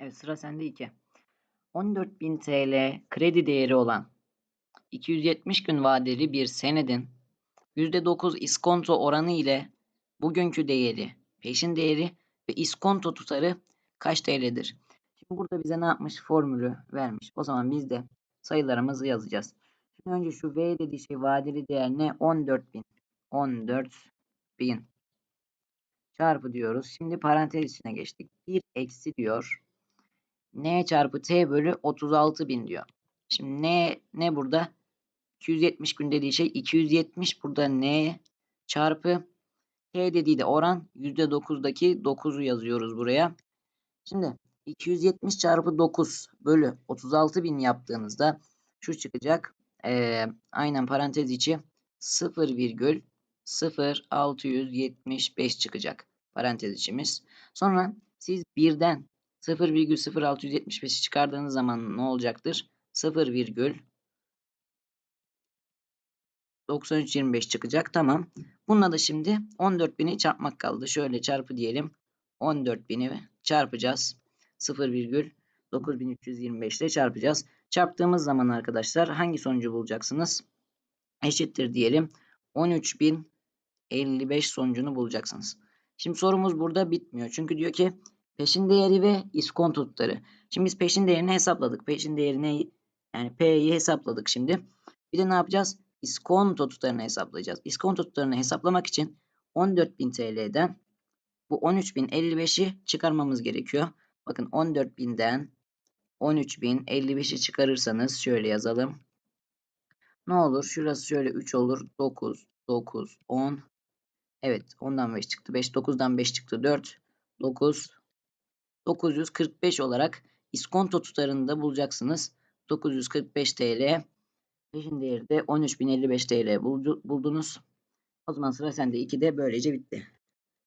Evet sıra sende 2. 14.000 TL kredi değeri olan 270 gün vadeli bir senedin %9 iskonto oranı ile bugünkü değeri, peşin değeri ve iskonto tutarı kaç TL'dir? Şimdi burada bize ne yapmış? Formülü vermiş. O zaman biz de sayılarımızı yazacağız. Şimdi önce şu V dediği şey vadeli değer ne? 14.000. 14.000 çarpı diyoruz. Şimdi parantez içine geçtik. 1 eksi diyor. N çarpı T bölü 36.000 diyor. Şimdi N ne burada? 270 gün dediği şey 270 burada N çarpı T dediği de oran %9'daki 9'u yazıyoruz buraya. Şimdi 270 çarpı 9 bölü 36.000 yaptığınızda şu çıkacak. Ee, aynen parantez içi 0,0675 çıkacak parantez içimiz. Sonra siz birden 0,0675'i çıkardığınız zaman ne olacaktır? 0,9325 çıkacak. Tamam. Bununla da şimdi 14.000'i çarpmak kaldı. Şöyle çarpı diyelim. 14.000'i çarpacağız. 0,9325 ile çarpacağız. Çarptığımız zaman arkadaşlar hangi sonucu bulacaksınız? Eşittir diyelim. 13.055 sonucunu bulacaksınız. Şimdi sorumuz burada bitmiyor. Çünkü diyor ki peşin değeri ve iskonto tutarı. Şimdi biz peşin değerini hesapladık. Peşin değerini yani P'yi hesapladık şimdi. Bir de ne yapacağız? İskonto tutarını hesaplayacağız. İskonto tutarını hesaplamak için 14.000 TL'den bu 13.055'i çıkarmamız gerekiyor. Bakın 14.000'den 13.055'i çıkarırsanız şöyle yazalım. Ne olur? Şurası şöyle 3 olur. 9, 9, 10. Evet 10'dan 5 çıktı. 5, 9'dan 5 çıktı. 4, 9, 945 olarak iskonto tutarını da bulacaksınız. 945 TL. Peşin değeri de 13.055 TL buldunuz. O zaman sıra sende 2'de böylece bitti.